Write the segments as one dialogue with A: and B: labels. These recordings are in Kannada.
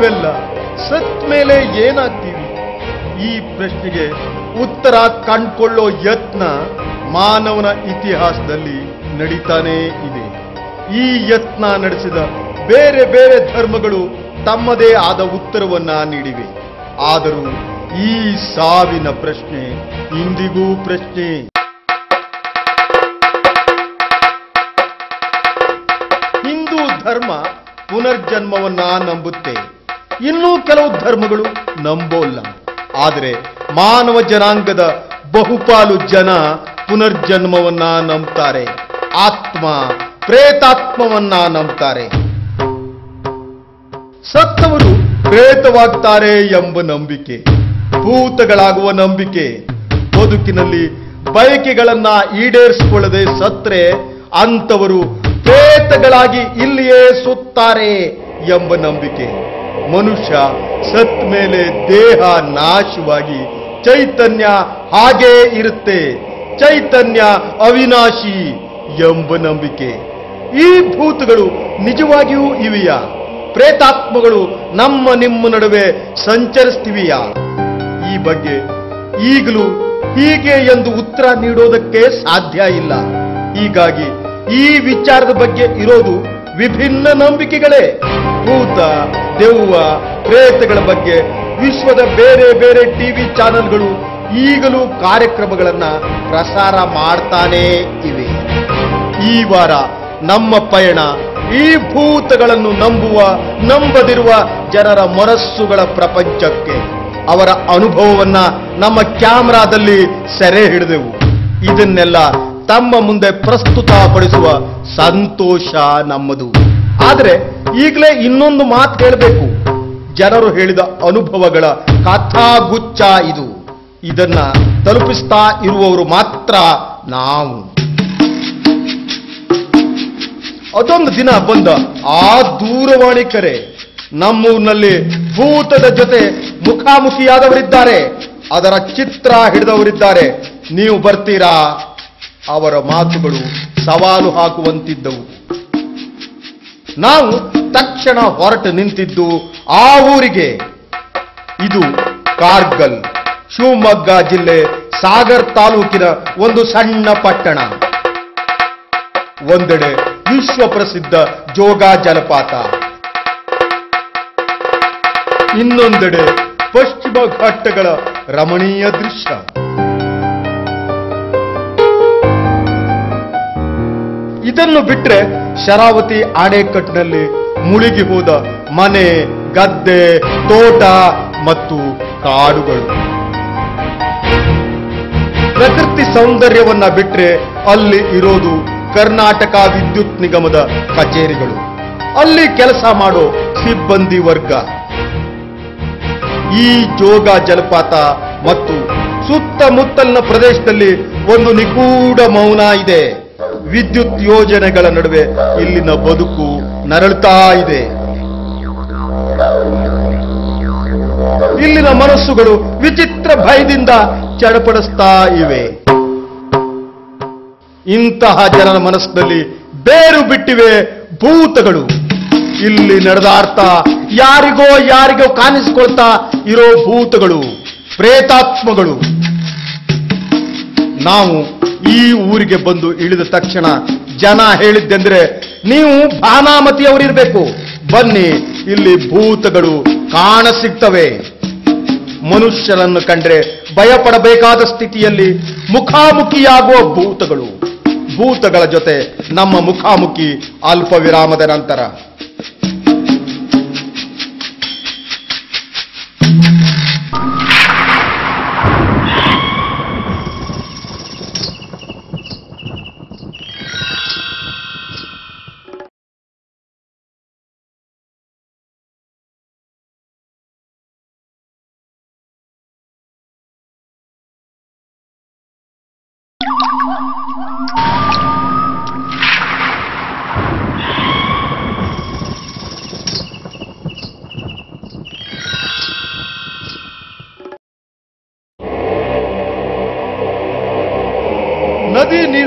A: ನಾವೆಲ್ಲ ಸತ್ ಮೇಲೆ ಏನಾಗ್ತೀವಿ? ಈ ಪ್ರಶ್ನೆಗೆ ಉತ್ತರ ಕಂಡುಕೊಳ್ಳೋ ಯತ್ನ ಮಾನವನ ಇತಿಹಾಸದಲ್ಲಿ ನಡೀತಾನೇ ಇದೆ. ಈ ಯತ್ನ ನಡೆಸಿದ ಬೇರೆ ಬೇರೆ ಧರ್ಮಗಳು ತಮ್ಮದೇ ಆದ ಉತ್ತರವನ್ನ ನೀಡಿವೆ. ಆದರೂ ಈ ಸಾವಿನ ಪ್ರಶ್ನೆ ಇಂದಿಗೂ ಪ್ರಶ್ನೆ. ಹಿಂದೂ ಧರ್ಮ ಪುನರ್ಜನ್ಮವನ್ನ ನಂಬುತ್ತೆ. ಇನ್ನೂ ಕೆಲವು ಧರ್ಮಗಳು ನಂಬೋಲ್ಲ. ಆದರೆ ಮಾನವ ಜನಾಂಗದ ಬಹುಪಾಲು ಜನ ಪುನರ್ಜನ್ಮವನ್ನ ನಂಬ್ತಾರೆ. ಆತ್ಮ ಪ್ರೇತಾತ್ಮವನ್ನ ನಂಬ್ತಾರೆ. ಸತ್ತವರು ಪ್ರೇತವಾಗ್ತಾರೆ ಎಂಬ ನಂಬಿಕೆ, ಭೂತಗಳಾಗುವ ನಂಬಿಕೆ, ಬದುಕಿನಲ್ಲಿ ಬಯಕೆಗಳನ್ನ ಈಡೇರಿಸಿಕೊಳ್ಳದೆ ಸತ್ರೆ ಅಂತವರು ಪ್ರೇತಗಳಾಗಿ ಇಲ್ಲಿಯೇ ಸುತ್ತಾರೆ ಎಂಬ ನಂಬಿಕೆ. ಮನುಷ್ಯ ಸತ್ ಮೇಲೆ ದೇಹ ನಾಶವಾಗಿ ಚೈತನ್ಯ ಹಾಗೇ ಇರುತ್ತೆ. ಚೈತನ್ಯ ಅವಿನಾಶಿ ಎಂಬ ನಂಬಿಕೆ. ಈ ಭೂತಗಳು ನಿಜವಾಗಿಯೂ ಇವೆಯಾ? ಪ್ರೇತಾತ್ಮಗಳು ನಮ್ಮ ನಿಮ್ಮ ನಡುವೆ ಸಂಚರಿಸ್ತಿವೆಯಾ? ಈ ಬಗ್ಗೆ ಈಗಲೂ ಹೀಗೆ ಎಂದು ಉತ್ತರ ನೀಡೋದಕ್ಕೆ ಸಾಧ್ಯ ಇಲ್ಲ. ಹೀಗಾಗಿ ಈ ವಿಚಾರದ ಬಗ್ಗೆ ಇರೋದು ವಿಭಿನ್ನ ನಂಬಿಕೆಗಳೇ. ಭೂತ ದೆವ್ವ, ಪ್ರೇತಗಳ ಬಗ್ಗೆ ವಿಶ್ವದ ಬೇರೆ ಬೇರೆ ಟಿವಿ ಚಾನೆಲ್ಗಳು ಈಗಲೂ ಕಾರ್ಯಕ್ರಮಗಳನ್ನ ಪ್ರಸಾರ ಮಾಡ್ತಾನೇ ಇವೆ. ಈ ವಾರ ನಮ್ಮ ಪಯಣ ಈ ಭೂತಗಳನ್ನು ನಂಬುವ, ನಂಬದಿರುವ ಜನರ ಮನಸ್ಸುಗಳ ಪ್ರಪಂಚಕ್ಕೆ ಅವರ ಅನುಭವವನ್ನ ನಮ್ಮ ಕ್ಯಾಮರಾದಲ್ಲಿ ಸೆರೆ ಹಿಡಿದೆವು. ಇದನ್ನೆಲ್ಲ ತಮ್ಮ ಮುಂದೆ ಪ್ರಸ್ತುತಪಡಿಸುವ ಸಂತೋಷ ನಮ್ಮದು. ಆದರೆ ಈಗಲೇ ಇನ್ನೊಂದು ಮಾತು ಹೇಳಬೇಕು. ಜನರು ಹೇಳಿದ ಅನುಭವಗಳ ಕಥಾಗುಚ್ಛ ಇದು. ಇದನ್ನ ತಲುಪಿಸ್ತಾ ಇರುವವರು ಮಾತ್ರ ನಾವು. ಅದೊಂದು ದಿನ ಬಂದ ಆ ದೂರವಾಣಿ ಕರೆ. ನಮ್ಮೂರಿನಲ್ಲಿ ಭೂತದ ಜೊತೆ ಮುಖಾಮುಖಿಯಾದವರಿದ್ದಾರೆ. ಅದರ ಚಿತ್ರ ಹಿಡಿದವರಿದ್ದಾರೆ. ನೀವು ಬರ್ತೀರಾ? ಅವರ ಮಾತುಗಳು ಸವಾಲು ಹಾಕುವಂತಿದ್ದವು. ನಾವು ತಕ್ಷಣ ಹೊರಟು ನಿಂತಿದ್ದು ಆ ಊರಿಗೆ. ಇದು ಕಾರ್ಗಲ್, ಶಿವಮೊಗ್ಗ ಜಿಲ್ಲೆ ಸಾಗರ್ ತಾಲೂಕಿನ ಒಂದು ಸಣ್ಣ ಪಟ್ಟಣ. ಒಂದೆಡೆ ವಿಶ್ವ ಪ್ರಸಿದ್ಧ ಜೋಗ ಜಲಪಾತ. ಇನ್ನೊಂದೆಡೆ ಪಶ್ಚಿಮ ಘಟ್ಟಗಳ ರಮಣೀಯ ದೃಶ್ಯ. ಇದನ್ನು ಬಿಟ್ರೆ ಶರಾವತಿ ಆಣೆಕಟ್ಟಿನಲ್ಲಿ ಮುಳುಗಿ ಹೋದ ಮನೆ, ಗದ್ದೆ, ತೋಟ ಮತ್ತು ಕಾಡುಗಳು. ಪ್ರಕೃತಿ ಸೌಂದರ್ಯವನ್ನ ಬಿಟ್ರೆ ಅಲ್ಲಿ ಇರೋದು ಕರ್ನಾಟಕ ವಿದ್ಯುತ್ ನಿಗಮದ ಕಚೇರಿಗಳು. ಅಲ್ಲಿ ಕೆಲಸ ಮಾಡೋ ಸಿಬ್ಬಂದಿ ವರ್ಗ. ಈ ಜೋಗ ಜಲಪಾತ ಮತ್ತು ಸುತ್ತಮುತ್ತಲಿನ ಪ್ರದೇಶದಲ್ಲಿ ಒಂದು ನಿಗೂಢ ಮೌನ ಇದೆ. ವಿದ್ಯುತ್ ಯೋಜನೆಗಳ ನಡುವೆ ಇಲ್ಲಿನ ಬದುಕು ನರಳುತ್ತಾ ಇದೆ. ಇಲ್ಲಿನ ಮನಸ್ಸುಗಳು ವಿಚಿತ್ರ ಭಯದಿಂದ ಚಡಪಡಿಸ್ತಾ ಇವೆ. ಇಂತಹ ಜನರ ಮನಸ್ಸಿನಲ್ಲಿ ಬೇರು ಬಿಟ್ಟಿವೆ ಭೂತಗಳು. ಇಲ್ಲಿ ನಡೆದಾಡ್ತಾ ಯಾರಿಗೋ ಯಾರಿಗೋ ಕಾಣಿಸಿಕೊಳ್ತಾ ಇರೋ ಭೂತಗಳು, ಪ್ರೇತಾತ್ಮಗಳು. ನಾವು ಈ ಊರಿಗೆ ಬಂದು ಇಳಿದ ತಕ್ಷಣ ಜನ ಹೇಳಿದ್ದೆಂದ್ರೆ ನೀವು ಭಾನಾಮತಿಯವರಿರಬೇಕು. ಬನ್ನಿ, ಇಲ್ಲಿ ಭೂತಗಳು ಕಾಣಸಿಗ್ತವೆ. ಮನುಷ್ಯರನ್ನು ಕಂಡ್ರೆ ಭಯಪಡಬೇಕಾದ ಸ್ಥಿತಿಯಲ್ಲಿ ಮುಖಾಮುಖಿಯಾಗುವ ಭೂತಗಳು. ಭೂತಗಳ ಜೊತೆ ನಮ್ಮ ಮುಖಾಮುಖಿ ಅಲ್ಪ ವಿರಾಮದ ನಂತರ.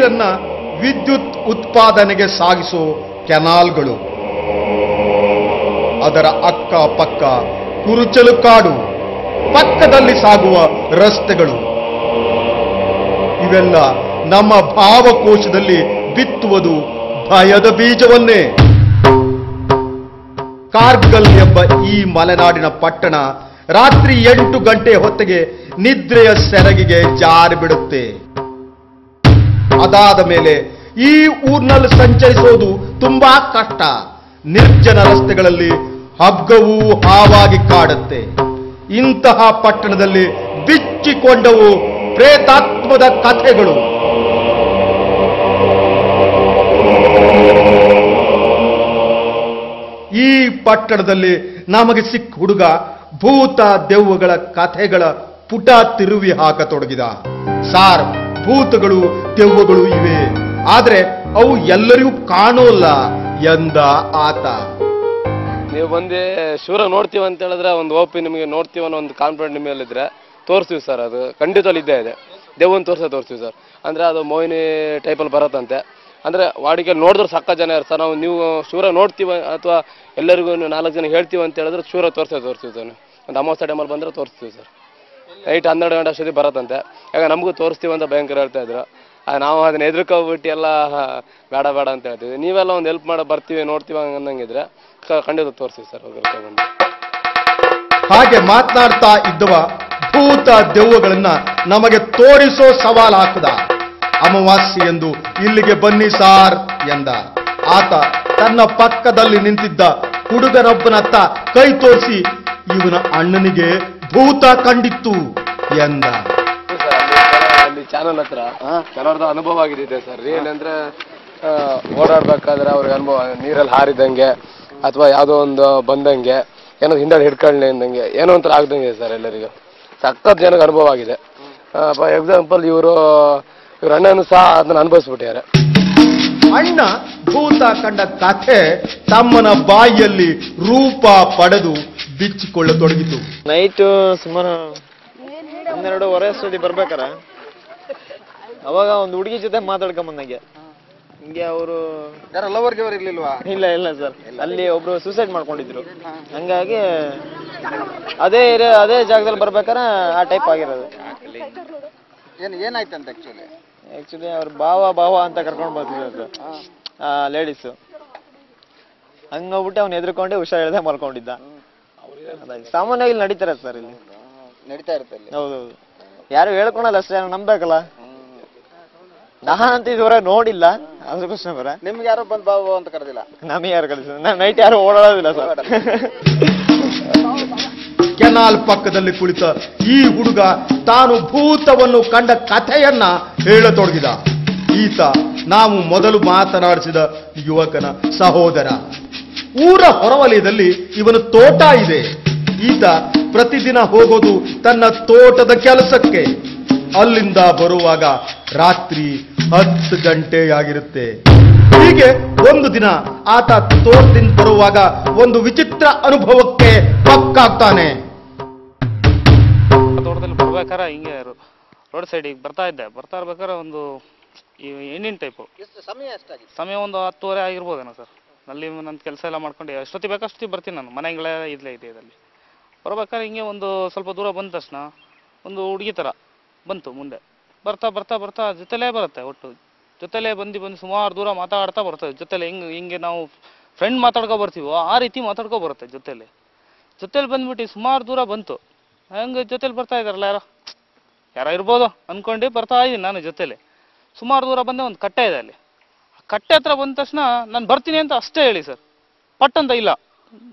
A: ನೀರನ್ನ ವಿದ್ಯುತ್ ಉತ್ಪಾದನೆಗೆ ಸಾಗಿಸೋ ಕೆನಾಲ್ಗಳು. ಅದರ ಅಕ್ಕ ಪಕ್ಕ ಕುರುಚಲು ಕಾಡು, ಪಕ್ಕದಲ್ಲಿ ಸಾಗುವ ರಸ್ತೆಗಳು. ಇವೆಲ್ಲ ನಮ್ಮ ಭಾವಕೋಶದಲ್ಲಿ ಬಿತ್ತುವುದು ಭಯದ ಬೀಜವನ್ನೇ. ಕಾರ್ಗಲ್ ಎಂಬ ಈ ಮಲೆನಾಡಿನ ಪಟ್ಟಣ ರಾತ್ರಿ ಎಂಟು ಗಂಟೆ ಹೊತ್ತಿಗೆ ನಿದ್ರೆಯ ಸೆರಗಿಗೆ ಜಾರಿ ಬಿಡುತ್ತೆ ಅದಾದ ಮೇಲೆ ಈ ಊರಿನಲ್ಲಿ ಸಂಚರಿಸೋದು ತುಂಬಾ ಕಷ್ಟ. ನಿರ್ಜನ ರಸ್ತೆಗಳಲ್ಲಿ ಹಗ್ಗವೂ ಹಾವಾಗಿ ಕಾಡುತ್ತೆ. ಇಂತಹ ಪಟ್ಟಣದಲ್ಲಿ ಬಿಚ್ಚಿಕೊಂಡವು ಪ್ರೇತಾತ್ಮದ ಕಥೆಗಳು. ಈ ಪಟ್ಟಣದಲ್ಲಿ ನಮಗೆ ಸಿಕ್ಕ ಹುಡುಗ ಭೂತ ದೆವ್ವಗಳ ಕಥೆಗಳ ಪುಟ ತಿರುವಿ ಹಾಕತೊಡಗಿದ. ಸಾರ್ ಭೂತಗಳು, ದೆವ್ವಗಳು ಇವೆ. ಆದರೆ ಅವು ಎಲ್ಲರಿಗೂ ಕಾಣೋಲ್ಲ ಎಂದ ಆತ.
B: ನೀವು ಬಂದು ಶಿವರ ನೋಡ್ತೀವಿ ಅಂತ ಹೇಳಿದ್ರೆ ಒಂದು ಓಪಿ ನಿಮಗೆ ನೋಡ್ತೀವಿ ಅನ್ನೋ ಒಂದು ಕಾನ್ಫಿಡೆಂಟ್ ನಿಮ್ಮ ತೋರಿಸ್ತೀವಿ ಸರ್ ಅದು. ಖಂಡಿತವಲ್ಲಿ ಇದ್ದೇ ಇದೆ. ದೇವನ್ ತೋರಿಸ ತೋರಿಸ್ತೀವಿ ಸರ್. ಅಂದರೆ ಅದು ಮೋಹಿನಿ ಟೈಪಲ್ಲಿ ಬರುತ್ತಂತೆ. ಅಂದರೆ ವಾಡಿಕೆ ನೋಡಿದ್ರೆ ಸಕ್ಕ ಜನ ಇರ್ತಾರೆ. ಸರ್ ನಾವು ನೀವು ಶಿವರ ನೋಡ್ತೀವಿ ಅಥವಾ ಎಲ್ಲರಿಗೂ ನಾಲ್ಕು ಜನ ಹೇಳ್ತೀವಿ ಅಂತ ಹೇಳಿದ್ರೆ ಶಿವರ ತೋರಿಸೇ ತೋರಿಸ್ತೀವಿ ಸರ್. ಒಂದು ಅಮಾವಾಸ್ಯ ಟೈಮಲ್ಲಿ ಬಂದರೆ ತೋರಿಸ್ತೀವಿ ಸರ್. ನೈಟ್ ಹನ್ನೆರಡು ಗಂಟೆ ಅಷ್ಟೊತ್ತಿಗೆ ಬರತ್ತಂತೆ. ಯಾಕೆ ನಮಗೂ ತೋರಿಸ್ತೀವಿ ಅಂತ ಭಯಂಕರ ಹೇಳ್ತಾ ಇದ್ರು. ನಾವು ಅದನ್ನ ಎದುರ್ಕೋಗ್ಬಿಟ್ಟು ಎಲ್ಲ ಬೇಡ ಬೇಡ ಅಂತ ಹೇಳ್ತೀವಿ ನೀವೆಲ್ಲ ಒಂದು ಹೆಲ್ಪ್ ಮಾಡೋ, ಬರ್ತೀವಿ, ನೋಡ್ತೀವಿ ಅನ್ನಂಗಿದ್ರೆ ಖಂಡಿತ ತೋರಿಸ್ತೀವಿ ಸರ್ ಬಂದು
A: ಹಾಗೆ ಮಾತನಾಡ್ತಾ ಇದ್ದವ ಭೂತ ದೆವ್ವಗಳನ್ನ ನಮಗೆ ತೋರಿಸೋ ಸವಾಲು ಹಾಕದ ಅಮಾವಾಸ್ಯೆ ಎಂದು ಇಲ್ಲಿಗೆ ಬನ್ನಿ ಸಾರ್ ಎಂದ. ಆತ ತನ್ನ ಪಕ್ಕದಲ್ಲಿ ನಿಂತಿದ್ದ ಹುಡುಗರೊಬ್ಬನತ್ತ ಕೈ ತೋರಿಸಿ, ಇವನ ಅಣ್ಣನಿಗೆ ಭೂತ ಕಂಡಿತ್ತು ಎಂದ.
B: ಅಲ್ಲಿ ಚಾನಲ್ ಹತ್ರ ಕೆಲವರದ ಅನುಭವ ಆಗಿದೆ ಸರ್. ಆ, ಓಡಾಡ್ಬೇಕಾದ್ರೆ ಅವ್ರಿಗೆ ಅನುಭವ ನೀರಲ್ಲಿ ಹಾರಿದಂಗೆ ಅಥವಾ ಯಾವುದೋ ಒಂದು ಬಂದಂಗೆ ಏನೋ ಹಿಂದೆ ಹಿಡ್ಕೊಳ್ಳಿ ಅಂದಂಗೆ ಏನೋ ಒಂಥರ ಆಗ್ದಂಗೆ ಸರ್ ಎಲ್ಲರಿಗೂ. ಸಖತ್ ಜನಕ್ಕೆ ಅನುಭವ ಆಗಿದೆ. ಫಾರ್ ಎಕ್ಸಾಂಪಲ್ ಇವರು ಇವ್ರ ಅಣ್ಣನು ಸಹ ಅದನ್ನ ಅನುಭವಿಸ್ಬಿಟ್ಟಿದ್ದಾರೆ.
A: ಅಣ್ಣ ಭೂತ ಕಂಡ ಕಥೆ ತಮ್ಮನ ಬಾಯಿಯಲ್ಲಿ ರೂಪ ಪಡೆದು ಬಿಚ್ಚಿಕೊಳ್ಳತೊಡಗಿತು.
C: ನೈಟ್ ಸುಮಾರು ಹನ್ನೆರಡುವರೆ ಅಷ್ಟೊತ್ತಿ ಬರ್ಬೇಕಾರ. ಅವಾಗ ಒಂದು ಹುಡುಗಿ ಜೊತೆ ಮಾತಾಡ್ಕೊಂಬಂದಂಗೆ ಹಿಂಗೆ ಅವರು
D: ಯಾರ ಇರ್ಲಿಲ್ವಾ?
C: ಇಲ್ಲ ಇಲ್ಲ ಸರ್. ಅಲ್ಲಿ ಒಬ್ರು ಸೂಸೈಡ್ ಮಾಡ್ಕೊಂಡಿದ್ರು. ಹಂಗಾಗಿ ಅದೇ ಏರಿಯಾ ಅದೇ ಜಾಗದಲ್ಲಿ ಬರ್ಬೇಕಾರ ಆ ಟೈಪ್ ಆಗಿರೋದು.
D: ಏನ್ ಏನಾಯ್ತಂತ ಆಕ್ಚುಲಿ
C: ಆಕ್ಚುಲಿ ಅವ್ರ ಭಾವ ಭಾವ ಅಂತ ಕರ್ಕೊಂಡು ಬರ್ತಿದ್ರು ಸರ್. ಲೇಡೀಸು ಹಂಗೋಗ್ಬಿಟ್ಟು ಅವ್ನು ಎದ್ರುಕೊಂಡೆ ಹುಷಾರ್ ಹೇಳ್ದೆ ಮಲ್ಕೊಂಡಿದ್ದ. ಅದಾಗಿ ಸಾಮಾನ್ಯವಾಗಿ ಇಲ್ಲಿ ನಡೀತಾರೆ ಸರ್ ಇಲ್ಲಿ.
D: ನಡೀತಾ ಇರುತ್ತೆ ಅಲ್ಲಿ.
C: ಹೌದೌದು ಯಾರು ಹೇಳ್ಕೊಳಲ್ಲ ಅಷ್ಟೇ ನಂಬಬೇಕಲ್ಲ ನಂಬೇಕಲ್ಲ? ನಾನಂತ ಇದುವರೆಗೆ ನೋಡಿಲ್ಲ ಕೃಷ್ಣ ಬರ.
D: ನಿಮ್ಗೆ ಯಾರೋ ಬಂದ್ ಬಾಬು ಅಂತ ಕರೆದಿಲ್ಲ?
C: ನಮಗೆ ಯಾರು ಕಲಿಸಿದ್ರು ನಾನು ನೈಟ್ ಯಾರು ಓಡಾಡೋದಿಲ್ಲ ಸರ್.
A: ಕೆನಾಲ್ ಪಕ್ಕದಲ್ಲಿ ಕುಳಿತ ಈ ಹುಡುಗ ತಾನು ಭೂತವನ್ನು ಕಂಡ ಕಥೆಯನ್ನ ಹೇಳತೊಡಗಿದ. ಈತ ನಾವು ಮೊದಲು ಮಾತನಾಡಿಸಿದ ಯುವಕನ ಸಹೋದರ. ಊರ ಹೊರವಲಯದಲ್ಲಿ ಇವನು ತೋಟ ಇದೆ. ಈತ ಪ್ರತಿದಿನ ಹೋಗೋದು ತನ್ನ ತೋಟದ ಕೆಲಸಕ್ಕೆ. ಅಲ್ಲಿಂದ ಬರುವಾಗ ರಾತ್ರಿ ಹತ್ತು ಗಂಟೆಯಾಗಿರುತ್ತೆ. ಹೀಗೆ ಒಂದು ದಿನ ಆತ ತೋಟದಿಂದ ಬರುವಾಗ ಒಂದು ವಿಚಿತ್ರ ಅನುಭವಕ್ಕೆ ಪಕ್ಕಾಗ್ತಾನೆ
E: ತೋಟದಲ್ಲಿ ಬರ್ಬೇಕಾರೆ ಹಿಂಗೆ ರೋಡ್ ಸೈಡಿಗೆ ಬರ್ತಾ ಇದ್ದೆ. ಬರ್ತಾ ಇರ್ಬೇಕಾದ್ರೆ ಒಂದು ಈ ಹೆಣ್ಣಿನ ಟೈಪು
D: ಸಮಯ
E: ಸಮಯ ಒಂದು ಹತ್ತುವರೆ ಆಗಿರ್ಬೋದೇನೋ ಸರ್. ಅಲ್ಲಿ ನನ್ನ ಕೆಲಸ ಎಲ್ಲ ಮಾಡ್ಕೊಂಡು, ಎಷ್ಟೊತ್ತಿಗೆ ಬೇಕಷ್ಟೊತ್ತಿ ಬರ್ತೀನಿ ನಾನು. ಮನೆಗಳ ಇಲ್ಲೇ ಇದೆ ಇದರಲ್ಲಿ. ಬರ್ಬೇಕಾದ್ರೆ ಹಿಂಗೆ ಒಂದು ಸ್ವಲ್ಪ ದೂರ ಬಂದ ತಕ್ಷಣ ಒಂದು ಹುಡುಗಿ ಥರ ಬಂತು ಮುಂದೆ. ಬರ್ತಾ ಬರ್ತಾ ಬರ್ತಾ ಜೊತೆಲೇ ಬರುತ್ತೆ ಒಟ್ಟು. ಜೊತೆಲೇ ಬಂದು ಬಂದು ಸುಮಾರು ದೂರ ಮಾತಾಡ್ತಾ ಬರ್ತದೆ ಜೊತೆಲೆ ಹಿಂಗೆ ಹಿಂಗೆ ನಾವು ಫ್ರೆಂಡ್ ಮಾತಾಡ್ಕೊ ಬರ್ತೀವೋ, ಆ ರೀತಿ ಮಾತಾಡ್ಕೊ ಬರುತ್ತೆ ಜೊತೆಲಿ. ಜೊತೆಲಿ ಬಂದ್ಬಿಟ್ಟು ಸುಮಾರು ದೂರ ಬಂತು. ಹಂಗೆ ಜೊತೆಲಿ ಬರ್ತಾ ಇದ್ದಾರಲ್ಲ ಯಾರೋ? ಯಾರೋ ಇರ್ಬೋದು ಅಂದ್ಕೊಂಡು ಬರ್ತಾ ಇದ್ದೀನಿ ನಾನು ಜೊತೆಲಿ. ಸುಮಾರು ದೂರ ಬಂದೆ, ಒಂದು ಕಟ್ಟೆ ಇದೆ ಅಲ್ಲಿ. ಕಟ್ಟೆ ಹತ್ರ ಬಂದ ತಕ್ಷಣ ನಾನು ಬರ್ತೀನಿ ಅಂತ ಅಷ್ಟೇ ಹೇಳಿ ಸರ್. ಪಟ್ ಅಂತ ಇಲ್ಲ.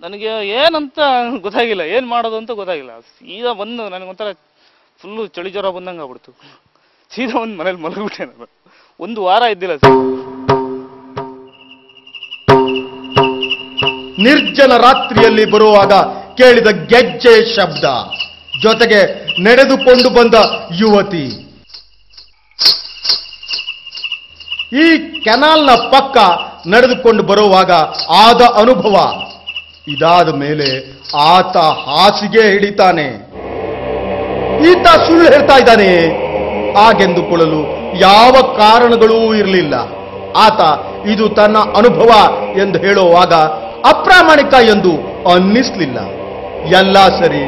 E: ನನಗೆ ಏನಂತ ಗೊತ್ತಾಗಿಲ್ಲ. ಏನು ಮಾಡೋದು ಅಂತ ಗೊತ್ತಾಗಿಲ್ಲ. ಸೀದಾ ಬಂದು ನನಗೊಂಥರ ಫುಲ್ಲು ಚಳಿ ಜ್ವರ ಬಂದಂಗೆ ಆಗ್ಬಿಡ್ತು. ಸೀದಾ ಒಂದು ಮನೇಲಿ ಮಲಗಿಬಿಟ್ಟೆ ನಾನು. ಒಂದು ವಾರ ಇದ್ದಿಲ್ಲ ಸರ್.
A: ನಿರ್ಜನ ರಾತ್ರಿಯಲ್ಲಿ ಬರುವಾಗ ಕೇಳಿದ ಗೆಜ್ಜೆ ಶಬ್ದ. ಜೊತೆಗೆ ನಡೆದುಕೊಂಡು ಬಂದ ಯುವತಿ. ಈ ಕೆನಾಲ್ನ ಪಕ್ಕ ನಡೆದುಕೊಂಡು ಬರುವಾಗ ಆದ ಅನುಭವ. ಇದಾದ ಮೇಲೆ ಆತ ಹಾಸಿಗೆ ಹಿಡಿತಾನೆ. ಈತ ಸುಳ್ಳು ಹೇಳ್ತಾ ಇದ್ದಾನೆ. ಹಾಗೆಂದುಕೊಳ್ಳಲು ಯಾವ ಕಾರಣಗಳೂ ಇರಲಿಲ್ಲ. ಆತ, ಇದು ತನ್ನ ಅನುಭವ ಎಂದು ಹೇಳುವಾಗ ಅಪ್ರಾಮಾಣಿಕ ಎಂದು ಅನ್ನಿಸ್ಲಿಲ್ಲ. ಎಲ್ಲ ಸರಿ,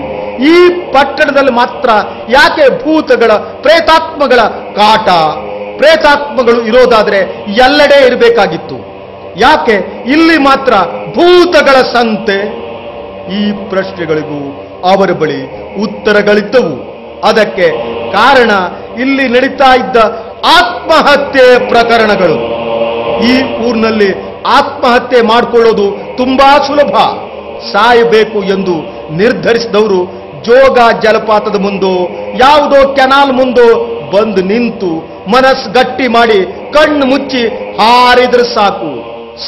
A: ಈ ಪಟ್ಟಣದಲ್ಲಿ ಮಾತ್ರ ಯಾಕೆ ಭೂತಗಳ ಪ್ರೇತಾತ್ಮಗಳ ಕಾಟ ಪ್ರೇತಾತ್ಮಗಳು ಇರೋದಾದ್ರೆ ಎಲ್ಲೆಡೆ ಇರಬೇಕಾಗಿತ್ತು. ಯಾಕೆ? ಇಲ್ಲಿ ಮಾತ್ರ ಭೂತಗಳ ಸಂತೆ. ಈ ಪ್ರಶ್ನೆಗಳಿಗೂ ಅವರ ಬಳಿ ಉತ್ತರಗಳಿದ್ದವು. ಅದಕ್ಕೆ ಕಾರಣ ಇಲ್ಲಿ ನಡೀತಾ ಇದ್ದ ಆತ್ಮಹತ್ಯೆ ಪ್ರಕರಣಗಳು. ಈ ಊರಿನಲ್ಲಿ ಆತ್ಮಹತ್ಯೆ ಮಾಡಿಕೊಳ್ಳೋದು ತುಂಬಾ ಸುಲಭ. ಸಾಯಬೇಕು ಎಂದು ನಿರ್ಧರಿಸಿದವರು ಜೋಗ ಜಲಪಾತದ ಮುಂದೋ, ಯಾವುದೋ ಕೆನಾಲ್ ಮುಂದೋ ಬಂದು ನಿಂತು ಮನಸ್ ಗಟ್ಟಿ ಮಾಡಿ ಕಣ್ಣು ಮುಚ್ಚಿ ಹಾರಿದ್ರೆ ಸಾಕು.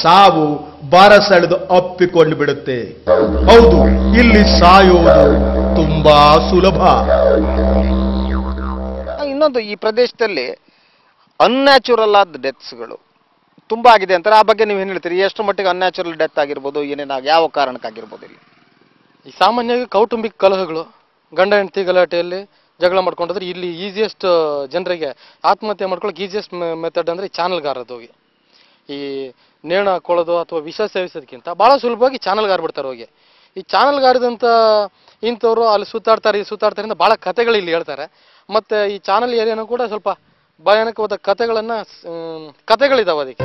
A: ಸಾವು ಬರಸೆಳೆದು ಅಪ್ಪಿಕೊಂಡು ಬಿಡುತ್ತೆ. ಹೌದು, ಇಲ್ಲಿ ಸಾಯುವುದು ತುಂಬಾ ಸುಲಭ.
D: ಇನ್ನೊಂದು ಈ ಪ್ರದೇಶದಲ್ಲಿ ಅನ್ಯಾಚುರಲ್ ಆದ ಡೆತ್ಸ್ಗಳು ತುಂಬಾ ಆಗಿದೆ ಅಂತಾರೆ. ಆ ಬಗ್ಗೆ ನೀವು ಏನು ಹೇಳ್ತೀರಿ? ಎಷ್ಟು ಮಟ್ಟಿಗೆ ಅನ್ಯಾಚುರಲ್ ಡೆತ್ ಆಗಿರ್ಬೋದು, ಏನೇನಾಗ, ಯಾವ ಕಾರಣಕ್ಕಾಗಿರ್ಬೋದು ಇಲ್ಲಿ?
B: ಈ ಸಾಮಾನ್ಯವಾಗಿ ಕೌಟುಂಬಿಕ ಕಲಹಗಳು, ಗಂಡ ಹೆಂಡತಿ ಗಲಾಟೆಯಲ್ಲಿ ಜಗಳ ಮಾಡ್ಕೊಂಡ್ರೆ ಇಲ್ಲಿ ಈಸಿಯೆಸ್ಟ್ ಜನರಿಗೆ ಆತ್ಮಹತ್ಯೆ ಮಾಡ್ಕೊಳಕ್ಕೆ ಈಸಿಯೆಸ್ಟ್ ಮೆಥಡ್ ಅಂದರೆ ಚಾನಲ್ಗಾರದೋಗಿ. ಈ ನೇಣ ಹಾಕೊಳ್ಳೋದು ಅಥವಾ ವಿಷ ಸೇವಿಸೋದಕ್ಕಿಂತ ಭಾಳ ಸುಲಭವಾಗಿ ಚಾನಲ್ಗಾರ ಬಿಡ್ತಾರೆ ಹೋಗಿ. ಈ ಚಾನಲ್ಗಾರದಂಥ ಇಂಥವ್ರು ಅಲ್ಲಿ ಸುತ್ತಾಡ್ತಾರೆ ಈ ಸುತ್ತಾಡ್ತಾರೆ ಅಂತ ಭಾಳ ಕಥೆಗಳು ಇಲ್ಲಿ ಹೇಳ್ತಾರೆ. ಮತ್ತು ಈ ಚಾನಲ್ ಏರಿಯಾನು ಕೂಡ ಸ್ವಲ್ಪ ಭಯಾನಕವಾದ ಕಥೆಗಳನ್ನು ಕಥೆಗಳಿದಾವೆ ಅದಕ್ಕೆ.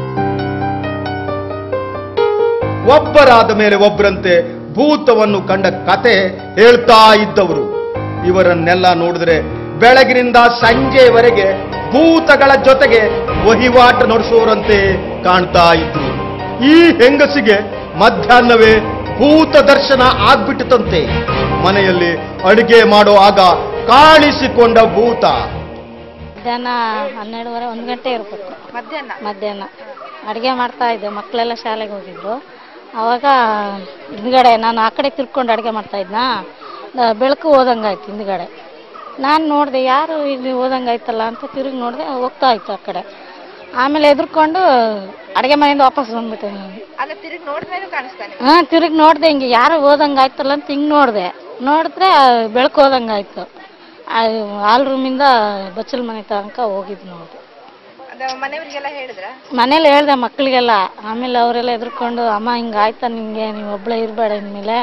A: ಒಬ್ಬರಾದ ಮೇಲೆ ಒಬ್ಬರಂತೆ ಭೂತವನ್ನು ಕಂಡ ಕತೆ ಹೇಳ್ತಾ ಇದ್ದವರು. ಇವರನ್ನೆಲ್ಲ ನೋಡಿದ್ರೆ ಬೆಳಗಿನಿಂದ ಸಂಜೆವರೆಗೆ ಭೂತಗಳ ಜೊತೆಗೆ ವಹಿವಾಟು ನಡೆಸೋರಂತೆ ಕಾಣ್ತಾ ಇದ್ರು. ಈ ಹೆಂಗಸಿಗೆ ಮಧ್ಯಾಹ್ನವೇ ಭೂತ ದರ್ಶನ ಆಗ್ಬಿಟ್ಟಿತಂತೆ. ಮನೆಯಲ್ಲಿ ಅಡುಗೆ ಮಾಡೋ ಆಗ ಕಾಣಿಸಿಕೊಂಡ ಭೂತ.
F: ಮಧ್ಯಾಹ್ನ ಹನ್ನೆರಡುವರೆ ಒಂದು ಗಂಟೆ ಇರ್ಬೇಕು ಮಧ್ಯಾಹ್ನ? ಮಧ್ಯಾಹ್ನ. ಅಡುಗೆ ಮಾಡ್ತಾ ಇದ್ದೆ ಮಕ್ಕಳೆಲ್ಲ ಶಾಲೆಗೆ ಹೋಗಿದ್ರು. ಅವಾಗ ಹಿಂದ್ಗಡೆ ನಾನು ಆ ಕಡೆ ತಿರ್ಕೊಂಡು ಅಡುಗೆ ಮಾಡ್ತಾ ಇದ್ನಾ? ಬೆಳಕು ಹೋದಂಗಾಯ್ತು ಹಿಂದ್ಗಡೆ. ನಾನು ನೋಡಿದೆ ಯಾರು ಇಲ್ಲಿ ಹೋದಂಗಾಯ್ತಲ್ಲ ಅಂತ ತಿರುಗಿ ನೋಡಿದೆ ಹೋಗ್ತಾ ಇತ್ತು ಆ ಕಡೆ. ಆಮೇಲೆ ಎದ್ರುಕೊಂಡು ಅಡುಗೆ ಮನೆಯಿಂದ ವಾಪಸ್ ಬಂದ್ಬಿಟ್ಟೆ ನಾನು. ಹಾಂ ತಿರುಗಿ ನೋಡಿದೆ ಹಿಂಗೆ ಯಾರು ಹೋದಂಗಾಯ್ತಲ್ಲ ಅಂತ ಹಿಂಗೆ ನೋಡಿದೆ. ನೋಡಿದ್ರೆ ಬೆಳಕು ಹೋದಂಗಾಯ್ತು. ಹಾಲ್ ರೂಮಿಂದ ಬಚ್ಚಲ್ ಮನೆ ತನಕ ಹೋಗಿದ್ದು ಮನೇಲಿ ಹೇಳ್ದೆ ಮಕ್ಕಳಿಗೆಲ್ಲ ಆಮೇಲೆ ಅವರೆಲ್ಲ ಎದ್ರುಕೊಂಡು ಅಮ್ಮ ಹಿಂಗಾಯ್ತಾ ನಿಮಗೆ ನಿಂಗೆ? ನೀವು ಒಬ್ಳೆ ಇರಬೇಡ ಇನ್ಮೇಲೆ.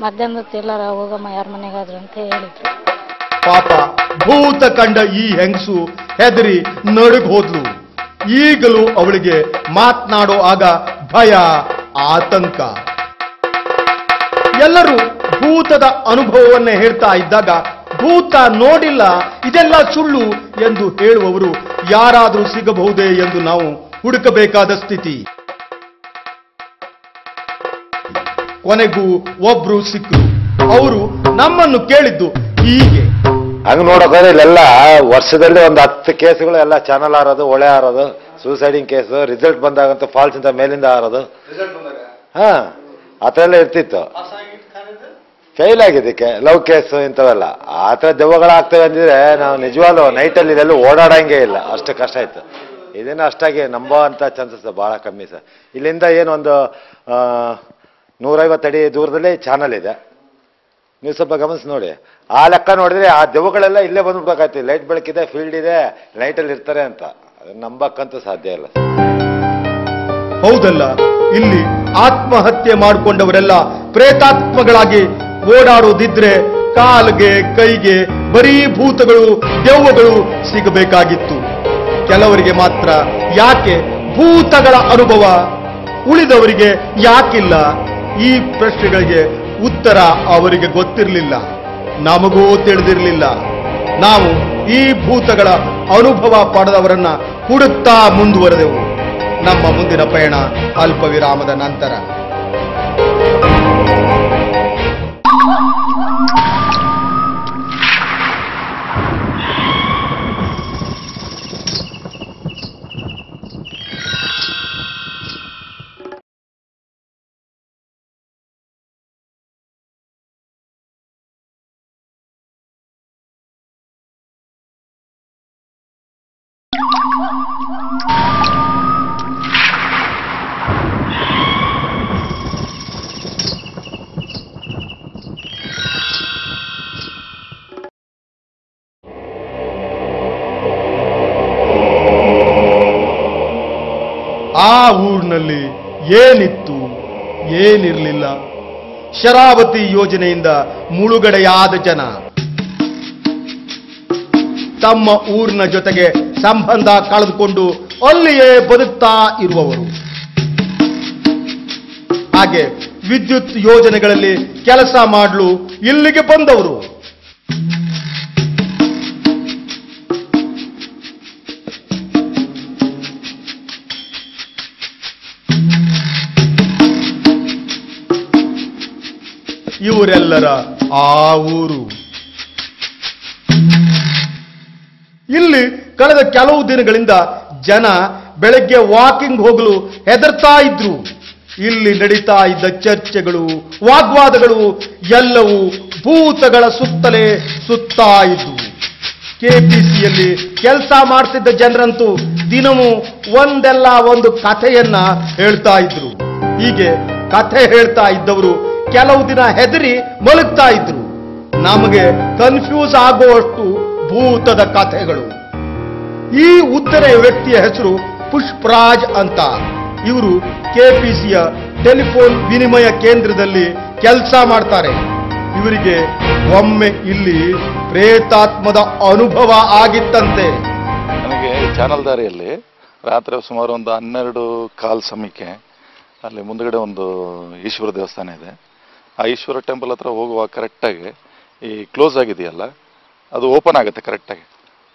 F: ಮಧ್ಯಾಹ್ನದ ಎಲ್ಲಾರ ಹೋಗಮ್ಮ ಯಾರ ಮನೆಗಾದ್ರು ಅಂತ ಹೇಳಿದ್ರು.
A: ಪಾಪ ಭೂತ ಕಂಡ ಈ ಹೆಂಗಸು ಹೆದರಿ ನಡುಗ್ ಹೋದ್ಲು. ಈಗಲೂ ಅವಳಿಗೆ ಮಾತನಾಡೋ ಆಗ ಭಯ ಆತಂಕ. ಎಲ್ಲರೂ ಭೂತದ ಅನುಭವವನ್ನೇ ಹೇಳ್ತಾ ಇದ್ದಾಗ ಭೂತ ನೋಡಿಲ್ಲ ಇದೆಲ್ಲ ಸುಳ್ಳು ಎಂದು ಹೇಳುವವರು ಯಾರಾದರೂ ಸಿಗಬಹುದೇ ಎಂದು ನಾವು ಹುಡುಕಬೇಕಾದ ಸ್ಥಿತಿ. ಕೊನೆಗೂ ಒಬ್ರು ಸಿಕ್ಕರು ಅವರು ನಮ್ಮನ್ನು ಕೇಳಿದ್ದು ಹೀಗೆ.
G: ಹಂಗ ನೋಡೋಕೋದ್ರೆ ಇಲ್ಲೆಲ್ಲ ವರ್ಷದಲ್ಲಿ ಒಂದು ಹತ್ತು ಕೇಸ್ಗಳು ಎಲ್ಲ ಚಾನಲ್ ಆರೋದು ಒಳೆ ಆರೋದು ಸೂಸೈಡಿಂಗ್ ಕೇಸು ರಿಸಲ್ಟ್ ಬಂದಾಗಂತೂ ಫಾಲ್ಸ್ ಇಂದ ಮೇಲಿಂದ ಆರೋದು ಹಾ ಆ ಥರ ಎಲ್ಲ ಇರ್ತಿತ್ತು. ಫೇಲ್ ಆಗಿದೆ ಲವ್ ಕೇಸ್ ಇಂಥವೆಲ್ಲ. ಆ ಥರ ದೆವ್ವಗಳಾಗ್ತವೆ ಅಂದಿದ್ರೆ ನಾವು ನಿಜವಾಗ್ಲು ನೈಟಲ್ಲಿ ಇದೆಲ್ಲ ಓಡಾಡೋಂಗೆ ಇಲ್ಲ. ಅಷ್ಟು ಕಷ್ಟ ಆಯ್ತು. ಇದೇನೋ ಅಷ್ಟಾಗಿ ನಂಬೋ ಅಂಥ ಚಾನ್ಸಸ್ ಭಾಳ ಕಮ್ಮಿ ಸರ್. ಇಲ್ಲಿಂದ ಏನು ಒಂದು ಆ, ನೂರೈವತ್ತು ಅಡಿ ದೂರದಲ್ಲಿ ಚಾನಲ್ ಇದೆ. ನೀವು ಸ್ವಲ್ಪ ಗಮನಿಸಿ ನೋಡಿ. ಆ ಲೆಕ್ಕ ನೋಡಿದ್ರೆ ಆ ದೆವ್ವಗಳೆಲ್ಲ ಇಲ್ಲೇ ಬಂದ್ಬಿಡ್ಬೇಕಾಯ್ತು. ಲೈಟ್ ಬೆಳಕಿದೆ ಫೀಲ್ಡ್ ಇದೆ ಲೈಟಲ್ಲಿ ಇರ್ತಾರೆ ಅಂತ. ಅದನ್ನ ನಂಬಕ್ಕಂತೂ ಸಾಧ್ಯ ಇಲ್ಲ
A: ಹೌದಲ್ಲ ಇಲ್ಲಿ ಆತ್ಮಹತ್ಯೆ ಮಾಡಿಕೊಂಡವರೆಲ್ಲ ಪ್ರೇತಾತ್ಮಗಳಾಗಿ ಓಡಾಡೋದಿದ್ರೆ ಕಾಲ್ಗೆ, ಕೈಗೆ, ಬರೀ ಭೂತಗಳು ದೆವ್ವಗಳು ಸಿಗಬೇಕಾಗಿತ್ತು. ಕೆಲವರಿಗೆ ಮಾತ್ರ ಯಾಕೆ ಭೂತಗಳ ಅನುಭವ ಉಳಿದವರಿಗೆ ಯಾಕಿಲ್ಲ? ಈ ಪ್ರಶ್ನೆಗಳಿಗೆ ಉತ್ತರ ಅವರಿಗೆ ಗೊತ್ತಿರಲಿಲ್ಲ. ನಮಗೂ ತಿಳಿದಿರಲಿಲ್ಲ. ನಾವು ಈ ಭೂತಗಳ ಅನುಭವ ಪಡೆದವರನ್ನ ಹುಡುತ್ತಾ ಮುಂದುವರೆದೆವು. ನಮ್ಮ ಮುಂದಿನ ಪಯಣ ಅಲ್ಪ ವಿರಾಮದ ನಂತರ. ಊರಿನಲ್ಲಿ ಏನಿತ್ತು, ಏನಿರಲಿಲ್ಲ. ಶರಾವತಿ ಯೋಜನೆಯಿಂದ ಮುಳುಗಡೆಯಾದ ಜನ. ತಮ್ಮ ಊರಿನ ಜೊತೆಗೆ ಸಂಬಂಧ ಕಳೆದುಕೊಂಡು ಅಲ್ಲಿಯೇ ಬದುಕ್ತಾ ಇರುವವರು. ಹಾಗೆ ವಿದ್ಯುತ್ ಯೋಜನೆಗಳಲ್ಲಿ ಕೆಲಸ ಮಾಡಲು ಇಲ್ಲಿಗೆ ಬಂದವರು. ಇವರೆಲ್ಲರ ಆ ಊರು. ಇಲ್ಲಿ ಕಳೆದ ಕೆಲವು ದಿನಗಳಿಂದ ಜನ ಬೆಳಗ್ಗೆ ವಾಕಿಂಗ್ ಹೋಗಲು ಹೆದರ್ತಾ ಇದ್ರು. ಇಲ್ಲಿ ನಡೀತಾ ಇದ್ದ ಚರ್ಚೆಗಳು, ವಾಗ್ವಾದಗಳು ಎಲ್ಲವೂ ಭೂತಗಳ ಸುತ್ತಲೇ ಸುತ್ತಾ ಇದ್ವು. ಕೆಪಿಸಿಯಲ್ಲಿ ಕೆಲಸ ಮಾಡ್ತಿದ್ದ ಜನರಂತೂ ದಿನವೂ ಒಂದೆಲ್ಲ ಒಂದು ಕಥೆಯನ್ನ ಹೇಳ್ತಾ ಇದ್ರು. ಹೀಗೆ ಕಥೆ ಹೇಳ್ತಾ ಇದ್ದವರು ಕೆಲವು ದಿನ ಹೆದರಿ ಮಲಗ್ತಾ ಇದ್ರು. ನಮಗೆ ಕನ್ಫ್ಯೂಸ್ ಆಗುವಷ್ಟು ಭೂತದ ಕಥೆಗಳು. ಈ ಉತ್ತರ ವ್ಯಕ್ತಿಯ ಹೆಸರು ಪುಷ್ಪರಾಜ್ ಅಂತ. ಇವರು ಕೆಪಿಸಿಯ ಟೆಲಿಫೋನ್ ವಿನಿಮಯ ಕೇಂದ್ರದಲ್ಲಿ ಕೆಲಸ ಮಾಡ್ತಾರೆ. ಇವರಿಗೆ ಒಮ್ಮೆ ಇಲ್ಲಿ ಪ್ರೇತಾತ್ಮದ ಅನುಭವ ಆಗಿತ್ತಂತೆ.
H: ನನಗೆ ಚಾನಲ್ ದಾರಿಯಲ್ಲಿ ರಾತ್ರಿ ಸುಮಾರು ಒಂದು ಹನ್ನೆರಡು ಕಾಲ್ ಸಮಯಕ್ಕೆ ಅಲ್ಲಿ ಮುಂದ್ಗಡೆ ಒಂದು ಈಶ್ವರ ದೇವಸ್ಥಾನ ಇದೆ. ಆ ಈಶ್ವರ ಟೆಂಪಲ್ ಹತ್ರ ಹೋಗುವಾಗ ಕರೆಕ್ಟಾಗಿ ಈ ಕ್ಲೋಸ್ ಆಗಿದೆಯಲ್ಲ, ಅದು ಓಪನ್ ಆಗುತ್ತೆ ಕರೆಕ್ಟಾಗಿ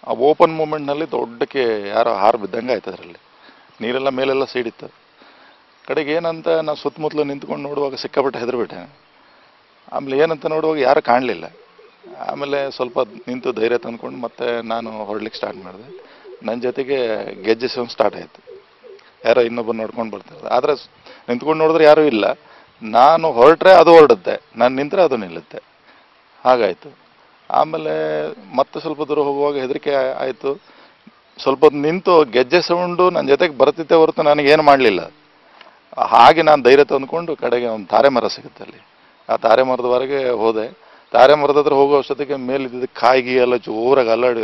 H: ಆ ಓಪನ್ ಮೂಮೆಂಟ್ನಲ್ಲಿ ದೊಡ್ಡಕ್ಕೆ ಯಾರೋ ಹಾರು ಬಿದ್ದಂಗೆ ಆಯ್ತು ಅದರಲ್ಲಿ. ನೀರೆಲ್ಲ ಮೇಲೆಲ್ಲ ಸೀಡಿತ್ತು. ಕಡೆಗೆ ಏನಂತ ನಾನು ಸುತ್ತಮುತ್ತಲು ನಿಂತ್ಕೊಂಡು ನೋಡುವಾಗ ಸಿಕ್ಕಾಪಟ್ಟೆ ಹೆದರ್ಬಿಟ್ಟೆ. ಆಮೇಲೆ ಏನಂತ ನೋಡುವಾಗ ಯಾರು ಕಾಣಲಿಲ್ಲ. ಆಮೇಲೆ ಸ್ವಲ್ಪ ನಿಂತು ಧೈರ್ಯ ತಂದ್ಕೊಂಡು ಮತ್ತೆ ನಾನು ಹೊರಡ್ಲಿಕ್ಕೆ ಸ್ಟಾರ್ಟ್ ಮಾಡಿದೆ. ನನ್ನ ಜೊತೆಗೆ ಗೆಜ್ಜೆ ಸೌಂಡ್ ಸ್ಟಾರ್ಟ್ ಆಯಿತು. ಯಾರೋ ಇನ್ನೊಬ್ಬರು ನೋಡ್ಕೊಂಡು ಬರ್ತಾರೆ ಆದರೆ ನಿಂತ್ಕೊಂಡು ನೋಡಿದ್ರೆ ಯಾರೂ ಇಲ್ಲ. ನಾನು ಹೊರಟ್ರೆ ಅದು ಹೊರಡುತ್ತೆ, ನಾನು ನಿಂತರೆ ಅದು ನಿಲ್ಲುತ್ತೆ. ಹಾಗಾಯಿತು. ಆಮೇಲೆ ಮತ್ತೆ ಸ್ವಲ್ಪ ದೂರ ಹೋಗುವಾಗ ಹೆದರಿಕೆ ಆಯಿತು. ಸ್ವಲ್ಪ ನಿಂತು ಗೆಜ್ಜೆ ಸೌಂಡು ನನ್ನ ಜೊತೆಗೆ ಬರ್ತಿದ್ದೆ ಹೊರತು ನನಗೇನು ಮಾಡಲಿಲ್ಲ. ಹಾಗೆ ನಾನು ಧೈರ್ಯ ತಂದ್ಕೊಂಡು ಕಡೆಗೆ ಒಂದು ತಾರೆ ಮರ ಸಿಗುತ್ತೆ ಅಲ್ಲಿ. ಆ ತಾರೆ ಮರದವರೆಗೆ ಹೋದೆ. ತಾರೆ ಮರದ ಹತ್ರ ಹೋಗೋ ಅಷ್ಟೊತ್ತಿಗೆ ಮೇಲಿದ್ದ ಕಾಯಿಗೆ ಎಲ್ಲ ಜೋರಾಗಿ ಅಲ್ಲಾಡಿ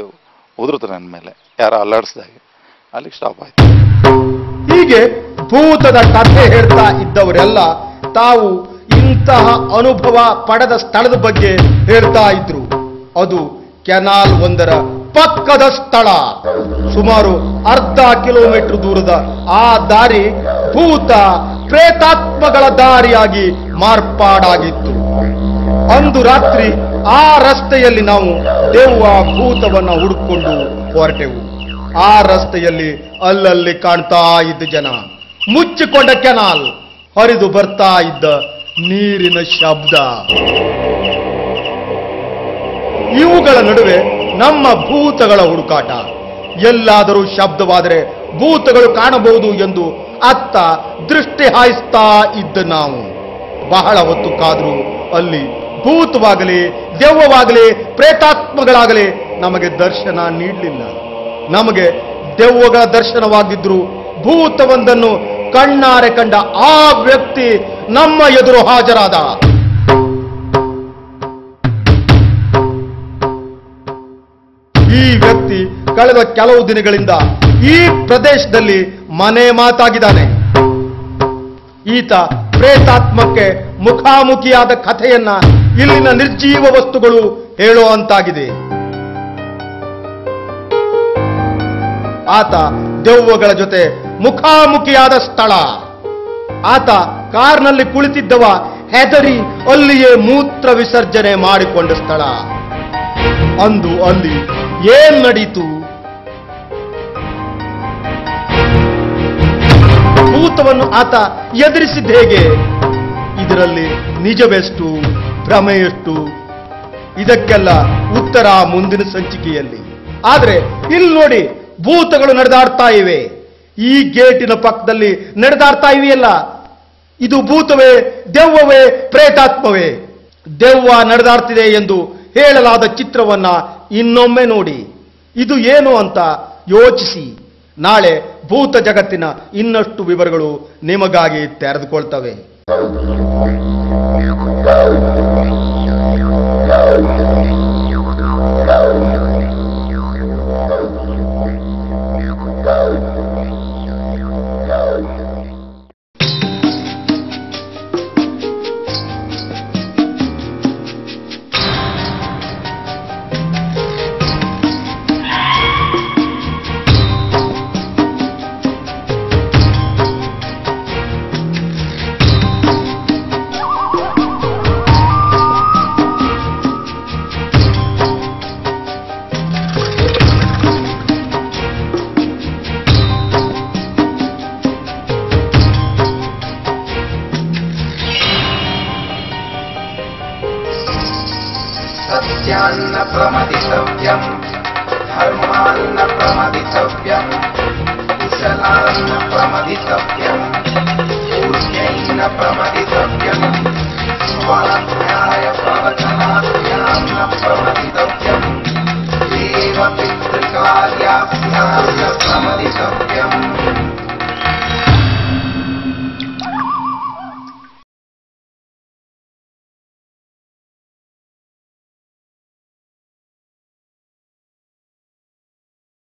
H: ಉದುರುತ್ತೆ ನನ್ನ ಮೇಲೆ. ಯಾರು ಅಲ್ಲಾಡಿಸ್ದಾಗೆ ಅಲ್ಲಿಗೆ ಸ್ಟಾಪ್ ಆಯ್ತು.
A: ಹೀಗೆ ಭೂತದ ಕಥೆ ಹೇಳ್ತಾ ಇದ್ದವರೆಲ್ಲ ತಾವು ಇಂತಹ ಅನುಭವ ಪಡೆದ ಸ್ಥಳದ ಬಗ್ಗೆ ಹೇಳ್ತಾ ಇದ್ರು. ಅದು ಕೆನಾಲ್ ಒಂದರ ಪಕ್ಕದ ಸ್ಥಳ. ಸುಮಾರು ಅರ್ಧ ಕಿಲೋಮೀಟರ್ ದೂರದ ಆ ದಾರಿ ಭೂತ ಪ್ರೇತಾತ್ಮಗಳ ದಾರಿಯಾಗಿ ಮಾರ್ಪಾಡಾಗಿತ್ತು. ಅಂದು ರಾತ್ರಿ ಆ ರಸ್ತೆಯಲ್ಲಿ ನಾವು ದೇವ ಭೂತವನ್ನ ಹುಡುಕೊಂಡು ಹೊರಟೆವು. ಆ ರಸ್ತೆಯಲ್ಲಿ ಅಲ್ಲಲ್ಲಿ ಕಾಣ್ತಾ ಇದ್ದ ಜನ. ಮುಚ್ಚಿಕೊಂಡ ಕೆನಾಲ್. ಹರಿದು ಬರ್ತಾ ಇದ್ದ ನೀರಿನ ಶಬ್ದ. ಇವುಗಳ ನಡುವೆ ನಮ್ಮ ಭೂತಗಳ ಹುಡುಕಾಟ. ಎಲ್ಲಾದರೂ ಶಬ್ದವಾದರೆ ಭೂತಗಳು ಕಾಣಬಹುದು ಎಂದು ಅತ್ತ ದೃಷ್ಟಿ ಹಾಯಿಸ್ತಾ ಇದ್ದ ನಾವು. ಬಹಳ ಹೊತ್ತು ಕಾದರೂ ಅಲ್ಲಿ ಭೂತವಾಗಲಿ, ದೆವ್ವವಾಗಲಿ, ಪ್ರೇತಾತ್ಮಗಳಾಗಲಿ ನಮಗೆ ದರ್ಶನ ನೀಡಲಿಲ್ಲ. ನಮಗೆ ದೆವ್ವಗಳ ದರ್ಶನವಾಗಿದ್ರು ಭೂತವೊಂದನ್ನು ಕಣ್ಣಾರೆ ಕಂಡ ಆ ವ್ಯಕ್ತಿ ನಮ್ಮ ಎದುರು ಹಾಜರಾದ. ಈ ವ್ಯಕ್ತಿ ಕಳೆದ ಕೆಲವು ದಿನಗಳಿಂದ ಈ ಪ್ರದೇಶದಲ್ಲಿ ಮನೆ ಮಾತಾಗಿದ್ದಾನೆ. ಈತ ಪ್ರೇತಾತ್ಮಕ್ಕೆ ಮುಖಾಮುಖಿಯಾದ ಕಥೆಯನ್ನ ಇಲ್ಲಿನ ನಿರ್ಜೀವ ವಸ್ತುಗಳು ಹೇಳುವಂತಾಗಿದೆ. ಆತ ದೆವ್ವಗಳ ಜೊತೆ ಮುಖಾಮುಖಿಯಾದ ಸ್ಥಳ. ಆತ ಕಾರ್ನಲ್ಲಿ ಕುಳಿತಿದ್ದವ ಹೆದರಿ ಅಲ್ಲಿಯೇ ಮೂತ್ರ ವಿಸರ್ಜನೆ ಮಾಡಿಕೊಂಡ ಸ್ಥಳ. ಅಂದು ಅಲ್ಲಿ ಏನ್ ನಡೀತು? ಭೂತವನ್ನು ಆತ ಎದುರಿಸಿದ ಹೇಗೆ? ಇದರಲ್ಲಿ ನಿಜವೆಷ್ಟು ಭ್ರಮೆ ಎಷ್ಟು ಇದಕ್ಕೆಲ್ಲ ಉತ್ತರ ಮುಂದಿನ ಸಂಚಿಕೆಯಲ್ಲಿ. ಆದ್ರೆ ಇಲ್ಲಿ ನೋಡಿ ಭೂತಗಳು ನಡೆದಾಡ್ತಾ ಇವೆ. ಈ ಗೇಟಿನ ಪಕ್ಕದಲ್ಲಿ ನಡೆದಾಡ್ತಾ ಇವೆಯಲ್ಲ. ಇದು ಭೂತವೇ, ದೆವ್ವವೇ, ಪ್ರೇತಾತ್ಮವೇ. ದೆವ್ವ ನಡೆದಾಡ್ತಿದೆ ಎಂದು ಹೇಳಲಾದ ಚಿತ್ರವನ್ನ ಇನ್ನೊಮ್ಮೆ ನೋಡಿ. ಇದು ಏನು ಅಂತ ಯೋಚಿಸಿ. ನಾಳೆ ಭೂತ ಜಗತ್ತಿನ ಇನ್ನಷ್ಟು ವಿವರಗಳು ನಿಮಗಾಗಿ ತೆರೆದುಕೊಳ್ತವೆ.
I: harmanna pramaditavyam harmanna pramaditavyam kushalanna pramaditavyam punyaina pramaditavyam swaranyaya pravachanaya pramaditavyam deva pitra karyaya pramaditavyam